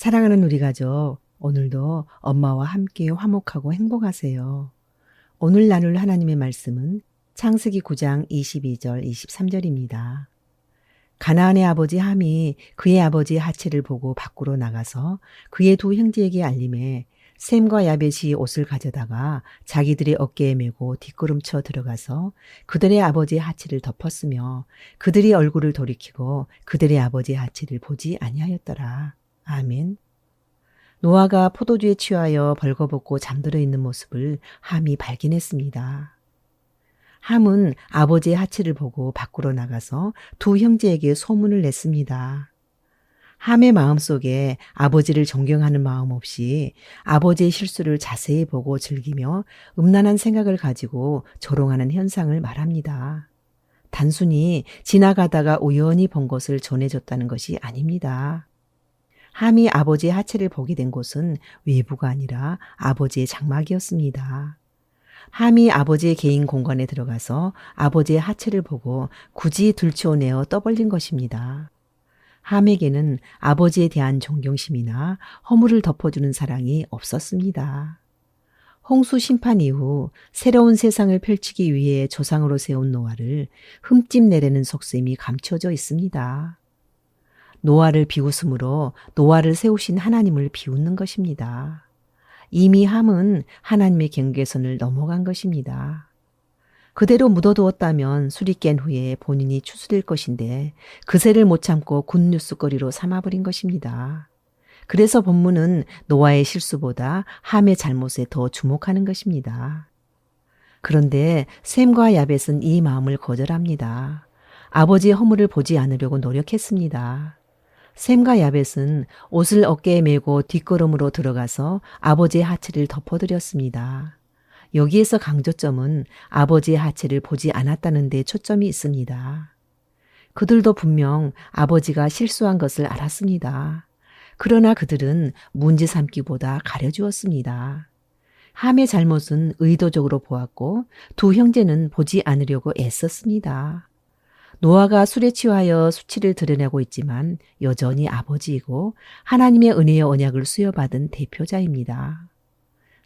사랑하는 우리 가족, 오늘도 엄마와 함께 화목하고 행복하세요. 오늘 나눌 하나님의 말씀은 창세기 9장 22절 23절입니다. 가나안의 아버지 함이 그의 아버지 하체를 보고 밖으로 나가서 그의 두 형제에게 알림해 샘과 야벳이 옷을 가져다가 자기들의 어깨에 메고 뒷걸음쳐 들어가서 그들의 아버지 하체를 덮었으며 그들이 얼굴을 돌이키고 그들의 아버지 하체를 보지 아니하였더라. 아멘. 노아가 포도주에 취하여 벌거벗고 잠들어 있는 모습을 함이 발견했습니다. 함은 아버지의 하체를 보고 밖으로 나가서 두 형제에게 소문을 냈습니다. 함의 마음속에 아버지를 존경하는 마음 없이 아버지의 실수를 자세히 보고 즐기며 음란한 생각을 가지고 조롱하는 현상을 말합니다. 단순히 지나가다가 우연히 본 것을 전해줬다는 것이 아닙니다. 함이 아버지의 하체를 보게 된 곳은 외부가 아니라 아버지의 장막이었습니다. 함이 아버지의 개인 공간에 들어가서 아버지의 하체를 보고 굳이 들추어내어 떠벌린 것입니다. 함에게는 아버지에 대한 존경심이나 허물을 덮어주는 사랑이 없었습니다. 홍수 심판 이후 새로운 세상을 펼치기 위해 조상으로 세운 노아를 흠집 내려는 속셈이 감춰져 있습니다. 노아를 비웃음으로 노아를 세우신 하나님을 비웃는 것입니다. 이미 함은 하나님의 경계선을 넘어간 것입니다. 그대로 묻어두었다면 술이 깬 후에 본인이 추수될 것인데 그새를 못 참고 굿뉴스거리로 삼아버린 것입니다. 그래서 본문은 노아의 실수보다 함의 잘못에 더 주목하는 것입니다. 그런데 샘과 야벳은 이 마음을 거절합니다. 아버지의 허물을 보지 않으려고 노력했습니다. 샘과 야벳은 옷을 어깨에 메고 뒷걸음으로 들어가서 아버지의 하체를 덮어드렸습니다. 여기에서 강조점은 아버지의 하체를 보지 않았다는 데 초점이 있습니다. 그들도 분명 아버지가 실수한 것을 알았습니다. 그러나 그들은 문제 삼기보다 가려주었습니다. 함의 잘못은 의도적으로 보았고 두 형제는 보지 않으려고 애썼습니다. 노아가 술에 취하여 수치를 드러내고 있지만 여전히 아버지이고 하나님의 은혜의 언약을 수여받은 대표자입니다.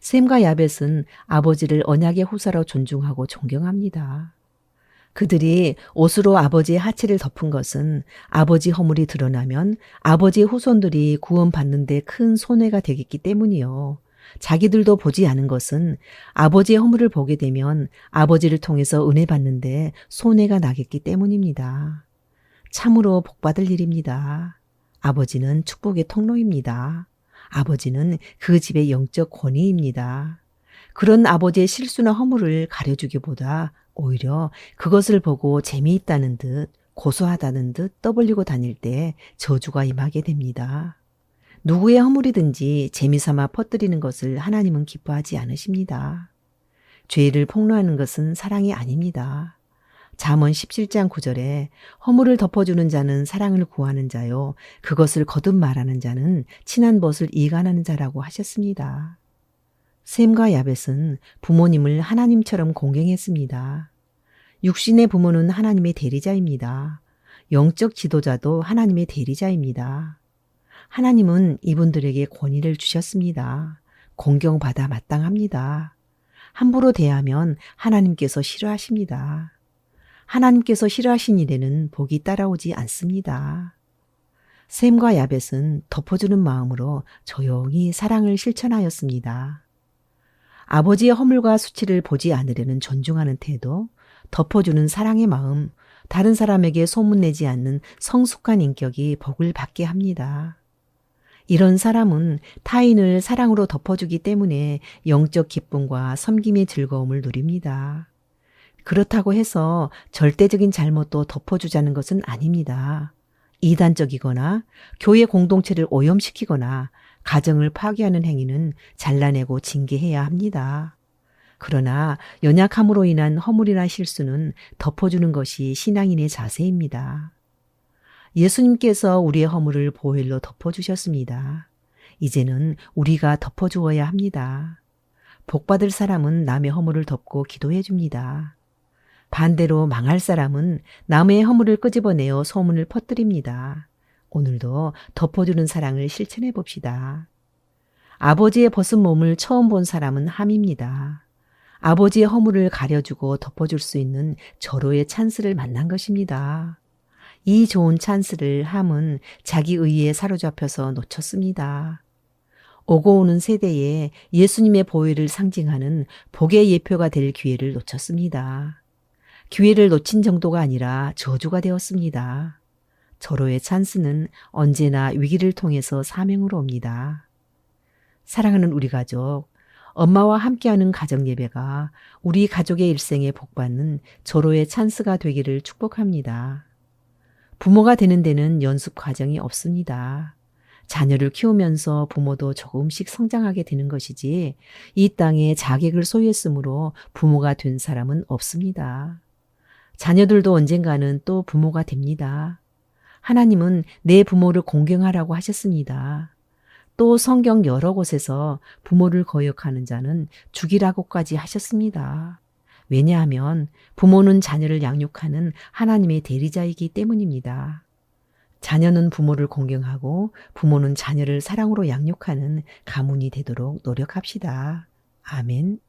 샘과 야벳은 아버지를 언약의 후사로 존중하고 존경합니다. 그들이 옷으로 아버지의 하체를 덮은 것은 아버지 허물이 드러나면 아버지의 후손들이 구원받는 데 큰 손해가 되겠기 때문이요. 자기들도 보지 않은 것은 아버지의 허물을 보게 되면 아버지를 통해서 은혜 받는데 손해가 나겠기 때문입니다. 참으로 복받을 일입니다. 아버지는 축복의 통로입니다. 아버지는 그 집의 영적 권위입니다. 그런 아버지의 실수나 허물을 가려주기보다 오히려 그것을 보고 재미있다는 듯 고소하다는 듯 떠벌리고 다닐 때 저주가 임하게 됩니다. 누구의 허물이든지 재미삼아 퍼뜨리는 것을 하나님은 기뻐하지 않으십니다. 죄를 폭로하는 것은 사랑이 아닙니다. 잠언 17장 9절에 허물을 덮어주는 자는 사랑을 구하는 자요. 그것을 거듭 말하는 자는 친한 벗을 이간하는 자라고 하셨습니다. 샘과 야벳은 부모님을 하나님처럼 공경했습니다. 육신의 부모는 하나님의 대리자입니다. 영적 지도자도 하나님의 대리자입니다. 하나님은 이분들에게 권위를 주셨습니다. 공경받아 마땅합니다. 함부로 대하면 하나님께서 싫어하십니다. 하나님께서 싫어하신 일에는 복이 따라오지 않습니다. 샘과 야벳은 덮어주는 마음으로 조용히 사랑을 실천하였습니다. 아버지의 허물과 수치를 보지 않으려는 존중하는 태도, 덮어주는 사랑의 마음, 다른 사람에게 소문내지 않는 성숙한 인격이 복을 받게 합니다. 이런 사람은 타인을 사랑으로 덮어주기 때문에 영적 기쁨과 섬김의 즐거움을 누립니다. 그렇다고 해서 절대적인 잘못도 덮어주자는 것은 아닙니다. 이단적이거나 교회 공동체를 오염시키거나 가정을 파괴하는 행위는 잘라내고 징계해야 합니다. 그러나 연약함으로 인한 허물이나 실수는 덮어주는 것이 신앙인의 자세입니다. 예수님께서 우리의 허물을 보혈로 덮어주셨습니다. 이제는 우리가 덮어주어야 합니다. 복받을 사람은 남의 허물을 덮고 기도해 줍니다. 반대로 망할 사람은 남의 허물을 끄집어내어 소문을 퍼뜨립니다. 오늘도 덮어주는 사랑을 실천해 봅시다. 아버지의 벗은 몸을 처음 본 사람은 함입니다. 아버지의 허물을 가려주고 덮어줄 수 있는 절호의 찬스를 만난 것입니다. 이 좋은 찬스를 함은 자기 의에 사로잡혀서 놓쳤습니다. 오고 오는 세대에 예수님의 보혈을 상징하는 복의 예표가 될 기회를 놓쳤습니다. 기회를 놓친 정도가 아니라 저주가 되었습니다. 절호의 찬스는 언제나 위기를 통해서 사명으로 옵니다. 사랑하는 우리 가족, 엄마와 함께하는 가정 예배가 우리 가족의 일생에 복받는 절호의 찬스가 되기를 축복합니다. 부모가 되는 데는 연습 과정이 없습니다. 자녀를 키우면서 부모도 조금씩 성장하게 되는 것이지 이 땅에 자객을 소유했으므로 부모가 된 사람은 없습니다. 자녀들도 언젠가는 또 부모가 됩니다. 하나님은 내 부모를 공경하라고 하셨습니다. 또 성경 여러 곳에서 부모를 거역하는 자는 죽이라고까지 하셨습니다. 왜냐하면 부모는 자녀를 양육하는 하나님의 대리자이기 때문입니다. 자녀는 부모를 공경하고 부모는 자녀를 사랑으로 양육하는 가문이 되도록 노력합시다. 아멘.